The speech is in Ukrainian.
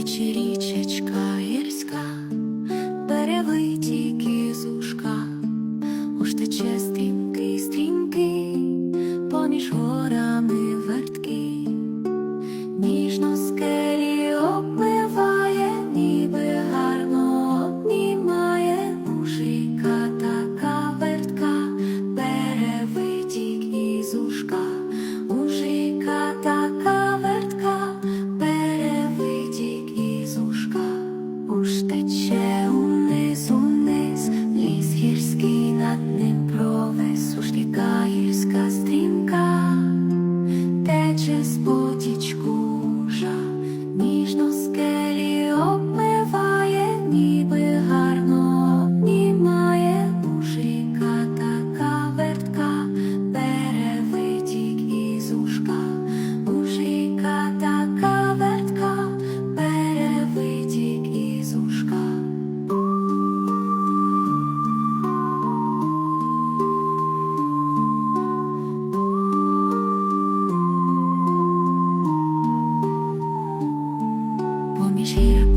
тече річечка гірська, перевиті кізушка, уж тече стрімкий, стрімкий поміж гор. Mishira.